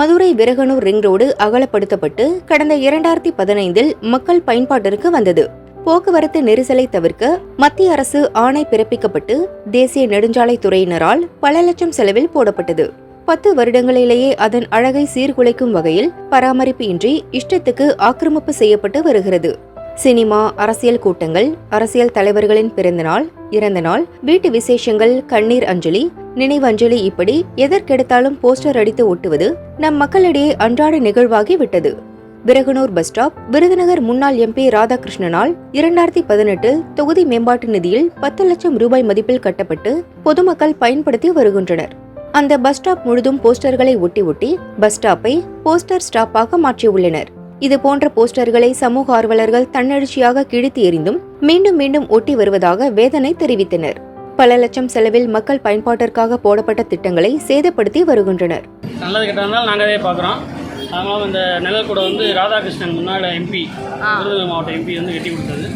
Madurai Viraganur ring road அகலப்படுத்தப்பட்டு கடந்த இரண்டாயிரத்தி பதினைந்தில் மக்கள் பயன்பாட்டிற்கு வந்தது. போக்குவரத்து நெரிசலை தவிர்க்க மத்திய அரசு ஆணை பிறப்பிக்கப்பட்டு தேசிய நெடுஞ்சாலைத் துறையினரால் பல லட்சம் செலவில் போடப்பட்டது. பத்து வருடங்களிலேயே அதன் அழகை சீர்குலைக்கும் வகையில் பராமரிப்பு இன்றி இஷ்டத்துக்கு ஆக்கிரமிப்பு செய்யப்பட்டு வருகிறது. சினிமா அரசியல் கூட்டங்கள் அரசியல் தலைவர்களின் பிறந்தநாள் இறந்த நாள் வீட்டு விசேஷங்கள் கண்ணீர் அஞ்சலி நினைவஞ்சலி இப்படி எதற்கெடுத்தாலும் போஸ்டர் அடித்து ஒட்டுவது நம் மக்களிடையே அன்றாட நிகழ்வாகி விட்டது. விரகனூர் பஸ் ஸ்டாப் விருதுநகர் முன்னாள் எம்பி ராதாகிருஷ்ணனால் இரண்டாயிரத்தி பதினெட்டில் தொகுதி மேம்பாட்டு நிதியில் பத்து லட்சம் ரூபாய் மதிப்பில் கட்டப்பட்டு பொதுமக்கள் பயன்படுத்தி வருகின்றனர். அந்த பஸ் ஸ்டாப் முழுதும் போஸ்டர்களை ஒட்டி ஒட்டி பஸ் ஸ்டாப்பை போஸ்டர் ஸ்டாப்பாக மாற்றியுள்ளனர். இது போன்ற போஸ்டர்களை சமூக ஆர்வலர்கள் தன்னெழுச்சியாக கிழித்து எறிந்தும் மீண்டும் மீண்டும் ஒட்டி வருவதாக வேதனை தெரிவித்தனர். பல லட்சம் செலவில் மக்கள் பயன்பாட்டிற்காக போடப்பட்ட திட்டங்களை சேதப்படுத்தி வருகின்றனர். நல்லது கெட்டதுனால நாங்கள் பார்க்குறோம் அதனால இந்த நிழல் கூட வந்து ராதாகிருஷ்ணன் முன்னாள் எம்பி விருதுநகர் மாவட்ட எம்பி வந்து கட்டி கொடுத்தது.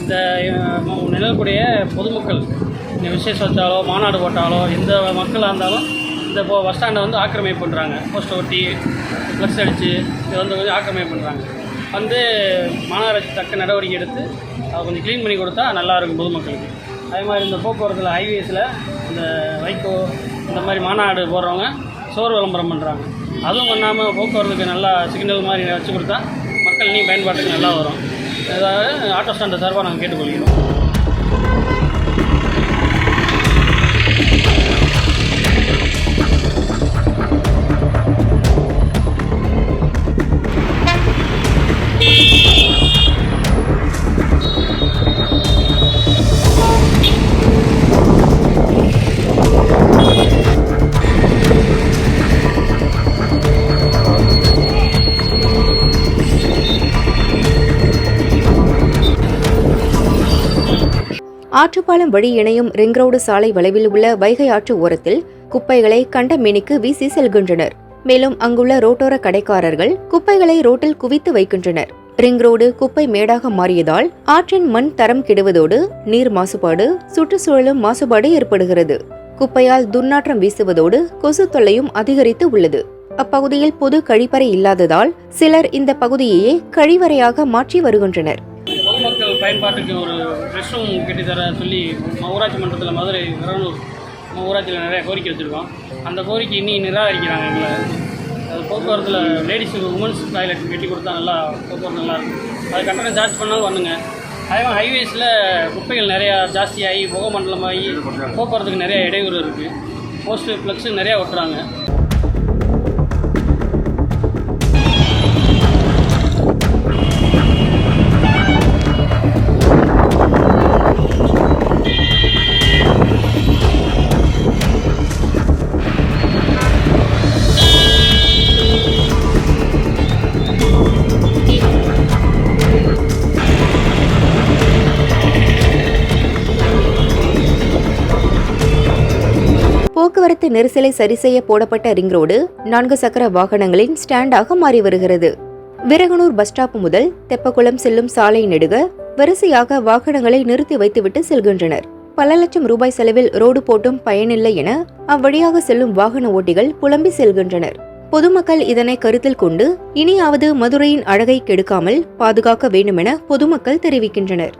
இந்த அஹ், ம- நிழல் கூடைய பொதுமக்கள் இந்த விசேஷம் வச்சாலோ மாநாடு போட்டாலோ எந்த மக்களாக இருந்தாலும் இந்த பஸ் ஸ்டாண்டை வந்து ஆக்கிரமிப்பு பண்ணுறாங்க போஸ்டர் ஒட்டி ஃப்ளக்ஸ் அடித்து இதை வந்து கொஞ்சம் ஆக்கிரமிப்பு பண்ணுறாங்க வந்து மாநகராட்சி தக்க நடவடிக்கை எடுத்து அதை கொஞ்சம் க்ளீன் பண்ணி கொடுத்தா நல்லாயிருக்கும் பொதுமக்களுக்கு. அதே மாதிரி இந்த போக்குவரத்தில் ஹைவேஸில் இந்த வைகோ இந்த மாதிரி மாநாடு போடுறவங்க சோறு விளம்பரம் பண்ணுறாங்க அதுவும் பண்ணாமல் போக்குவரத்துக்கு நல்லா சிக்னல் மாதிரி வச்சு கொடுத்தா மக்கள் நீ பயன்பாட்டுக்கு நல்லா வரும். அதாவது ஆட்டோ ஸ்டாண்டை சார்பாக நாங்கள் கேட்டுக்கொள்கிறோம். ஆற்றுப்பாலம் வழி இணையும் ரிங் ரோடு சாலை வளைவில் உள்ள வைகை ஆற்று ஓரத்தில் குப்பைகளை கண்ட மேனிக்கு வீசி செல்கின்றனர். மேலும் அங்குள்ள ரோட்டோர கடைக்காரர்கள் குப்பைகளை ரோட்டில் குவித்து வைக்கின்றனர். ரிங் ரோடு குப்பை மேடாக மாறியதால் ஆற்றின் மண் தரம் கெடுவதோடு நீர் மாசுபாடு சுற்றுச்சூழலும் மாசுபாடு ஏற்படுகிறது. குப்பையால் துர்நாற்றம் வீசுவதோடு கொசு தொல்லையும் அதிகரித்து உள்ளது. அப்பகுதியில் பொது கழிப்பறை இல்லாததால் சிலர் இந்த பகுதியையே கழிவறையாக மாற்றி வருகின்றனர். பொதுமக்கள் பயன்பாட்டுக்கு ஒரு ரெஸ்ட் ரூம் கட்டித்தர சொல்லி ஊராட்சி மன்றத்தில் மதுரை விரலூர் ஊராட்சியில் நிறைய கோரிக்கை வச்சுருக்கோம். அந்த கோரிக்கை இன்னும் நிராகரிக்கிறாங்க எங்களை. அது போக்குவரத்தில் லேடிஸுக்கு உமன்ஸ் டாய்லெட் கட்டி கொடுத்தா நல்லா போக்குவரத்து நல்லா இருக்கும். அது கட்டணம் சார்ஜ் பண்ணாலும் பண்ணுங்க. அதே மாதிரி ஹைவேஸில் குப்பைகள் நிறையா ஜாஸ்தியாகி புகமண்டலமாகி போக்குவரத்துக்கு நிறையா இடையூறு இருக்குது போஸ்ட்டு ஃப்ளக்ஸு நிறையா ஒட்டுறாங்க. போக்குவரத்து நெரிசலை சரிசெய்ய போடப்பட்ட ரிங் ரோடு நான்கு சக்கர வாகனங்களின் ஸ்டாண்டாக மாறி வருகிறது. விரகனூர் பஸ் ஸ்டாப் முதல் தெப்பக்குளம் செல்லும் சாலை நெடுக வரிசையாக வாகனங்களை நிறுத்தி வைத்துவிட்டு செல்கின்றனர். பல லட்சம் ரூபாய் செலவில் ரோடு போட்டும் பயனில்லை என அவ்வழியாக செல்லும் வாகன ஓட்டிகள் புலம்பி செல்கின்றனர். பொதுமக்கள் இதனை கருத்தில் கொண்டு இனியாவது மதுரையின் அழகை கெடுக்காமல் பாதுகாக்க வேண்டுமென பொதுமக்கள் தெரிவிக்கின்றனர்.